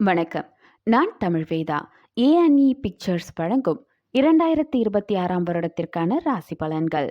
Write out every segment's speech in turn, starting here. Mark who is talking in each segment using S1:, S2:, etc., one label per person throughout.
S1: வணக்கம். நான் Tamil Vedha. ANE pictures e வழங்கும் இரண்டாயிரத்தி இருபத்தி ஆறாம் வருடத்திற்கான ராசி பலன்கள்.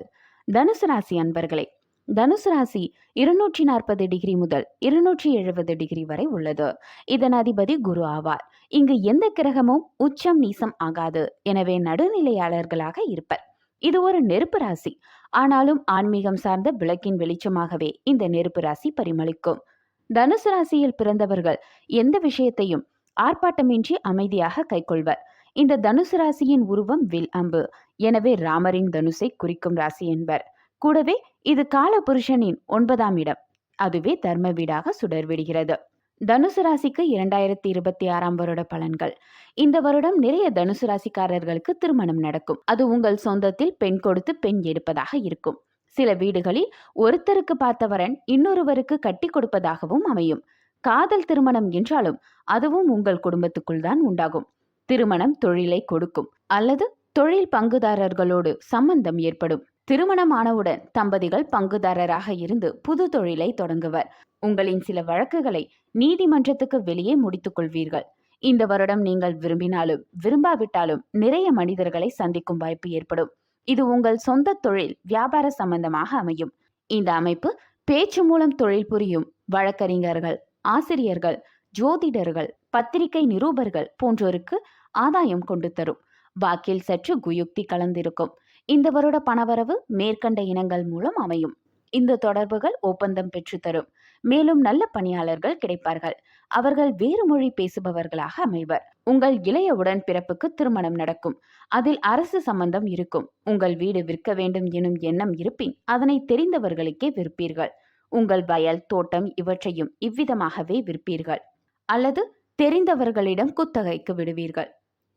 S1: தனுசு ராசி அன்பர்களே தனுசு ராசி இருநூற்றி நாற்பது டிகிரி முதல் இருநூற்றி எழுபது டிகிரி வரை உள்ளது. இதன் அதிபதி குரு ஆவார். இங்கு எந்த கிரகமும் உச்சம் நீசம் ஆகாது. எனவே நடுநிலையாளர்களாக இருப்பர். இது ஒரு நெருப்பு ராசி. ஆனாலும் ஆன்மீகம் சார்ந்த விளக்கின் வெளிச்சமாகவே இந்த நெருப்பு ராசி பரிமளிக்கும். தனுசு ராசியில் பிறந்தவர்கள் எந்த விஷயத்தையும் ஆர்ப்பாட்டமின்றி அமைதியாக கைக்கொள்வர். இந்த தனுசு ராசியின் உருவம் வில் அம்பு. எனவே ராமரின் தனுசை குறிக்கும் ராசி என்பர். கூடவே இது கால புருஷனின் ஒன்பதாம் இடம். அதுவே தர்ம வீடாக சுடர் விடுகிறது தனுசு ராசிக்கு இரண்டாயிரத்தி இருபத்தி ஆறாம் வருட பலன்கள். இந்த வருடம் நிறைய தனுசு ராசிக்காரர்களுக்கு திருமணம் நடக்கும். அது உங்கள் சொந்தத்தில் பெண் கொடுத்து பெண் எடுப்பதாக இருக்கும். சில வீடுகளில் ஒருத்தருக்கு பார்த்தவரன் இன்னொருவருக்கு கட்டி கொடுப்பதாகவும் அமையும். காதல் திருமணம் என்றாலும் அதுவும் உங்கள் குடும்பத்துக்குள் தான் உண்டாகும். திருமணம் தொழிலை கொடுக்கும் அல்லது தொழில் பங்குதாரர்களோடு சம்பந்தம் ஏற்படும். திருமணம் ஆனவுடன் தம்பதிகள் பங்குதாரராக இருந்து புது தொழிலை தொடங்குவர். உங்களின் சில வழக்குகளை நீதிமன்றத்துக்கு வெளியே முடித்துக் கொள்வீர்கள். இந்த வருடம் நீங்கள் விரும்பினாலும் விரும்பாவிட்டாலும் நிறைய மனிதர்களை சந்திக்கும் வாய்ப்பு ஏற்படும். இது உங்கள் சொந்த தொழில் வியாபார சம்பந்தமாக அமையும். இந்த அமைப்பு பேச்சு மூலம் தொழில் புரியும் வழக்கறிஞர்கள் ஆசிரியர்கள் ஜோதிடர்கள் பத்திரிகை நிரூபர்கள் போன்றோருக்கு ஆதாயம் கொண்டு தரும். வாக்கில் சற்று குயுக்தி கலந்திருக்கும். இந்த வருட பணவரவு மேற்கண்ட இனங்கள் மூலம் அமையும். இந்த தொடர்புகள் ஒப்பந்தம் பெற்று தரும் மேலும் நல்ல பணியாளர்கள் கிடைப்பார்கள். அவர்கள் வேறு மொழி பேசுபவர்களாக அமைவர். உங்கள் இளைய உடன் பிறப்புக்கு திருமணம் நடக்கும். அதில் அரசு சம்பந்தம் இருக்கும். உங்கள் வீடு விற்க வேண்டும் எனும் எண்ணம் இருப்பின் அதனை தெரிந்தவர்களுக்கே விற்பீர்கள். உங்கள் வயல் தோட்டம் இவற்றையும் இவ்விதமாகவே விற்பீர்கள். அல்லது தெரிந்தவர்களிடம் குத்தகைக்கு விடுவீர்கள்.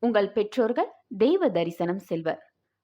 S1: உங்கள் பெற்றோர்கள் தெய்வ தரிசனம் செல்வர்.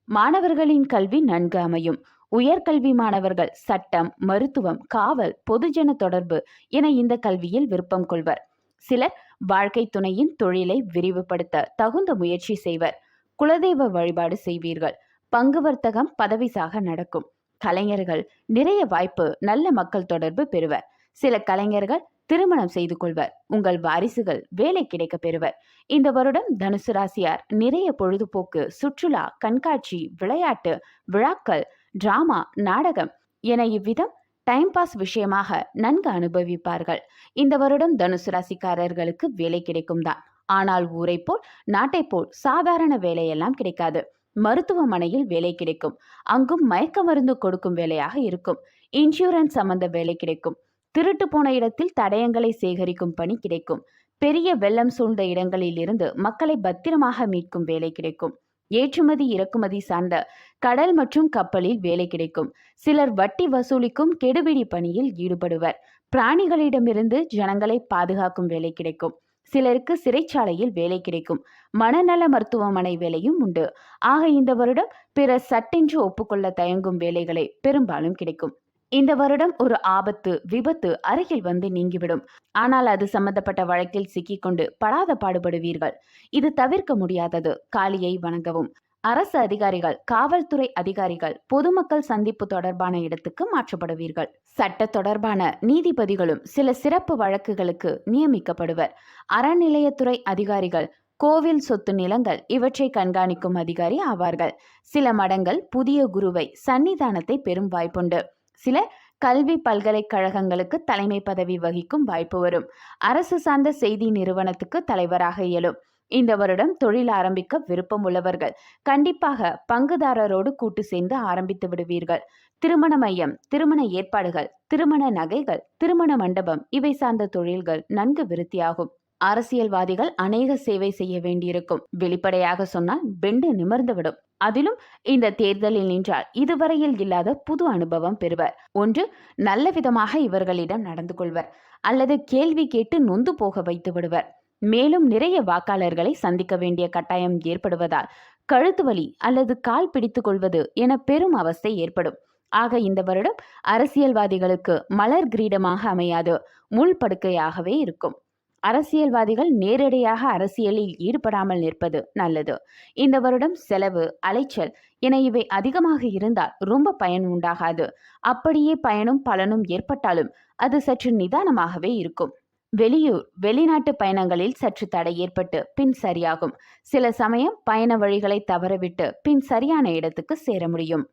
S1: மாணவர்களின் கல்வி நன்கு அமையும். உயர்கல்வி மாணவர்கள் சட்டம் மருத்துவம் காவல் பொதுஜன தொடர்பு என இந்த கல்வியில் விருப்பம் கொள்வர். சிலர் வாழ்க்கை துணையின் தொழிலை விரிவுபடுத்த தகுந்த முயற்சி செய்வர். குலதெய்வ வழிபாடு செய்வீர்கள். பங்கு வர்த்தகம் பதவிசாக நடக்கும். கலைஞர்கள் நிறைய வாய்ப்பு நல்ல மக்கள் தொடர்பு பெறுவர். சில கலைஞர்கள் திருமணம் செய்து கொள்வர். உங்கள் வாரிசுகள் வேலை கிடைக்க பெறுவர். இந்த வருடம் தனுசு ராசியார் நிறைய பொழுதுபோக்கு சுற்றுலா கண்காட்சி விளையாட்டு விழாக்கள் டிராமா நாடகம் என இவ்விதம் டைம் பாஸ் விஷயமாக நன்கு அனுபவிப்பார்கள். இந்த வருடம் தனுசு ராசிக்காரர்களுக்கு வேலை கிடைக்கும் தான். ஆனால் ஊரை போல் நாட்டை போல் சாதாரண வேலையெல்லாம் கிடைக்காது. மருத்துவமனையில் வேலை கிடைக்கும். அங்கும் மயக்க மருந்து கொடுக்கும் வேலையாக இருக்கும். இன்சூரன்ஸ் சம்பந்த வேலை கிடைக்கும். திருட்டு போன இடத்தில் தடயங்களை சேகரிக்கும் பணி கிடைக்கும். பெரிய வெள்ளம் சூழ்ந்த இடங்களில் இருந்து மக்களை பத்திரமாக மீட்கும் வேலை கிடைக்கும். ஏற்றுமதி இறக்குமதி சார்ந்த கடல் மற்றும் கப்பலில் வேலை கிடைக்கும். சிலர் வட்டி வசூலிக்கும் கெடுபிடி பணியில் ஈடுபடுவர். பிராணிகளிடமிருந்து ஜனங்களை பாதுகாக்கும் வேலை கிடைக்கும். சிலருக்கு சிறைச்சாலையில் வேலை கிடைக்கும். மனநல மருத்துவமனை வேலையும் உண்டு. ஆக இந்த வருடம் பிற சட்டென்று ஒப்புக்கொள்ள தயங்கும் வேலைகளை பெரும்பாலும் கிடைக்கும். இந்த வருடம் ஒரு ஆபத்து விபத்து அருகில் வந்து நீங்கிவிடும். ஆனால் அது சம்பந்தப்பட்ட வழக்கில் சிக்கிக்கொண்டு படாத பாடுபடுவீர்கள். இது தவிர்க்க முடியாதது. காளியை வணங்கவும். அரசு அதிகாரிகள் காவல்துறை அதிகாரிகள் பொதுமக்கள் சந்திப்பு தொடர்பான இடத்துக்கு மாற்றப்படுவீர்கள். சட்ட தொடர்பான நீதிபதிகளும் சில சிறப்பு வழக்குகளுக்கு நியமிக்கப்படுவர். அறநிலையத்துறை அதிகாரிகள் கோவில் சொத்து நிலங்கள் இவற்றை கண்காணிக்கும் அதிகாரி ஆவார்கள். சில மடங்கள் புதிய குருவை சன்னிதானத்தை பெறும் வாய்ப்புண்டு. சில கல்வி பல்கலைக்கழகங்களுக்கு தலைமை பதவி வகிக்கும் வாய்ப்பு வரும். அரசு சார்ந்த செய்தி நிறுவனத்துக்கு தலைவராக இயலும். இந்த வருடம் தொழில் ஆரம்பிக்க விருப்பம் உள்ளவர்கள் கண்டிப்பாக பங்குதாரரோடு கூட்டு சேர்ந்து ஆரம்பித்து விடுவீர்கள். திருமண மையம் திருமண ஏற்பாடுகள் திருமண நகைகள் திருமண மண்டபம் இவை சார்ந்த தொழில்கள் நன்கு விருத்தியாகும். அரசியல்வாதிகள் அநேக சேவை செய்ய வேண்டியிருக்கும். வெளிப்படையாக சொன்னால் பெண்டு நிமிர்ந்துவிடும். அதிலும் இந்த தேர்தலில் நின்றால் இதுவரையில் இல்லாத புது அனுபவம் பெறுவர். ஒன்று நல்ல விதமாக இவர்களிடம் நடந்து கொள்வர். அல்லது கேள்வி கேட்டு நொந்து போக வைத்து விடுவர். மேலும் நிறைய வாக்காளர்களை சந்திக்க வேண்டிய கட்டாயம் ஏற்படுவதால் கழுத்து வலி அல்லது கால் பிடித்து கொள்வது என பெரும் அவஸ்தை ஏற்படும். ஆக இந்த வருடம் அரசியல்வாதிகளுக்கு மலர் கிரீடமாக அமையாது. முள் படுக்கையாகவே இருக்கும். அரசியல்வாதிகள் நேரடியாக அரசியலில் ஈடுபடாமல் நிற்பது நல்லது. இந்த வருடம் செலவு அலைச்சல் என இவை அதிகமாக இருந்தால் ரொம்ப பயன் உண்டாகாது. அப்படியே பயனும் பலனும் ஏற்பட்டாலும் அது சற்று நிதானமாகவே இருக்கும். வெளியூர் வெளிநாட்டு பயணங்களில் சற்று தடை ஏற்பட்டு பின் சரியாகும். சில சமயம் பயண வழிகளை தவறவிட்டு பின் சரியான இடத்துக்கு சேர முடியும்.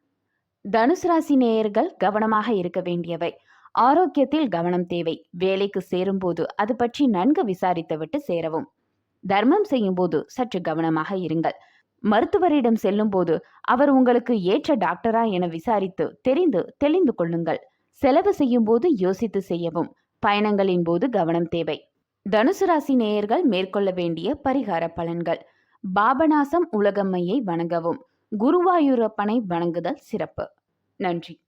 S1: தனுசு ராசி நேயர்கள் கவனமாக இருக்க வேண்டியவை. ஆரோக்கியத்தில் கவனம் தேவை. வேலைக்கு சேரும்போது அது பற்றி நன்கு விசாரித்துவிட்டு சேரவும். தர்மம் செய்யும்போது சற்று கவனமாக இருங்கள். மருத்துவரிடம் செல்லும்போது அவர் உங்களுக்கு ஏற்ற டாக்டரா என விசாரித்து தெரிந்து தெளிந்து கொள்ளுங்கள். செலவு செய்யும்போது யோசித்து செய்யவும். பயணங்களின் போது கவனம் தேவை. தனுசு ராசி நேயர்கள் மேற்கொள்ள வேண்டிய பரிகார பலன்கள். பாபநாசம் உலகம்மையை வணங்கவும். குருவாயூரப்பனை வணங்குதல் சிறப்பு. நன்றி.